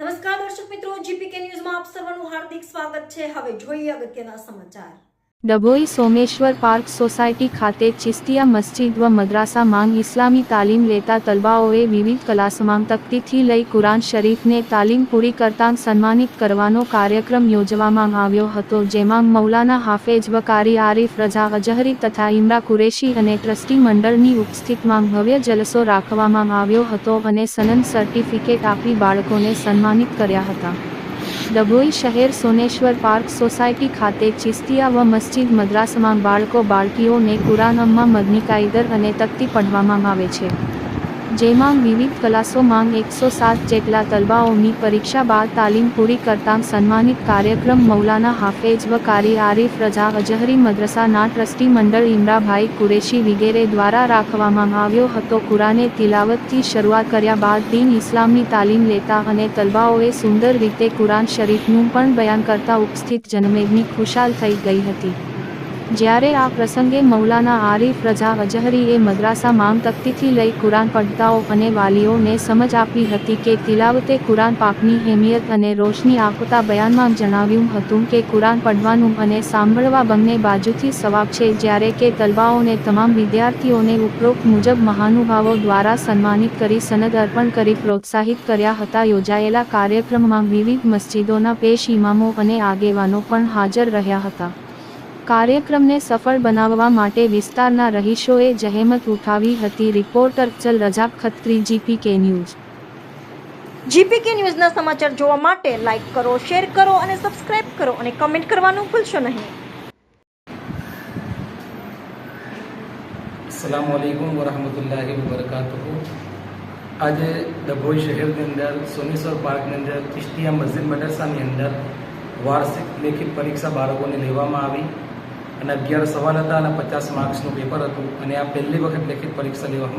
નમસ્કાર દર્શક મિત્રો જીપીકે ન્યૂઝમાં આપ સર્વનું હાર્દિક સ્વાગત છે. હવે જોઈએ અગત્યના સમાચાર. ડભોઈ સોમેશ્વર પાર્ક સોસાયટી ખાતે ચિસ્તિયા મસ્જિદ વ મદ્રાસા માંગ ઇસ્લામી તાલીમ લેતા તલબાઓએ વિવિધ કલાસમાં તકતીથી લઈ કુરાન શરીફને તાલીમ પૂરી કરતાં સન્માનિત કરવાનો કાર્યક્રમ યોજવામાં આવ્યો હતો, જેમાં મૌલાના હાફેજ વકારી આરીફ રજા અજહરી તથા ઇમરા કુરેશી અને ટ્રસ્ટી મંડળની ઉપસ્થિતમાં ભવ્ય જલસો રાખવામાં આવ્યો હતો અને સનન સર્ટિફિકેટ આપી બાળકોને સન્માનિત કર્યા હતા. ડભોઈ શહેર સોનેશ્વર પાર્ક સોસાયટી ખાતે ચિસ્તિયા વ મસ્જિદ મદ્રાસમાં બાળકો, બાળકીઓને કુરાનમમાં મદની અને તકતી પઢવામાં આવે છે. જેમાં વિવિધ ક્લાસોમાં એકસો સાત જેટલા તલબાઓની પરીક્ષા બાદ તાલીમ પૂરી કરતાં સન્માનિત કાર્યક્રમ મૌલાના હાફેજ વ કારી આરિફ રજા અજહરી મદ્રસાના ટ્રસ્ટી મંડળ ઇમરાભાઈ કુરેશી વગેરે દ્વારા રાખવામાં આવ્યો હતો. કુરાને તિલાવતથી શરૂઆત કર્યા બાદ દીન ઇસ્લામની તાલીમ લેતા અને તલબાઓએ સુંદર રીતે કુરાન શરીફનું પણ બયાન કરતા ઉપસ્થિત જનમેદની ખુશાલ થઈ ગઈ હતી. જ્યારે આ પ્રસંગે મૌલાના આરીફ રજા અજહરીએ મદ્રાસા માંગ તકતીથી લઈ કુરાન પઢતાઓ અને વાલીઓને સમજ આપી હતી કે તિલાવતે કુરાન પાકની હેમિયત અને રોશની આપતા બયાનમાં જણાવ્યું હતું કે કુરાન પઢવાનું અને સાંભળવા બંને બાજુથી સવાબ છે જ્યારે કે તલબાઓને તમામ વિદ્યાર્થીઓને ઉપરોક્ત મુજબ મહાનુભાવો દ્વારા સન્માનિત કરી સનદ અર્પણ કરી પ્રોત્સાહિત કર્યા હતા. યોજાયેલા કાર્યક્રમમાં વિવિધ મસ્જિદોના પેશ ઇમામો અને આગેવાનો પણ હાજર રહ્યા હતા. કાર્યક્રમને સફળ બનાવવા માટે વિસ્તારના રહીશોએ જહેમત ઉઠાવી હતી રિપોર્ટર ચલ Rajak Khatri GPK news. GPK ન્યૂઝના સમાચાર જોવા માટે લાઇક કરો શેર કરો અને સબસ્ક્રાઇબ કરો અને કમેન્ટ કરવાનું ભૂલશો નહીં. અસલામુઅલૈકુમ વરહમતુલ્લાહિ વબરકાતુહુ. આજે ડભોઈ શહેરની અંદર સોનેશ્વર પાર્કની અંદર ચિશ્તિયા મસ્જિદ મદરસાની અંદર વાર્ષિક લેખિત પરીક્ષા બાળકોને લેવામાં આવી. અને અગિયાર સવાલ હતા અને પચાસ માર્ક્સનું પેપર હતું. અને આ પહેલી વખત લેખિત પરીક્ષા લેવામાં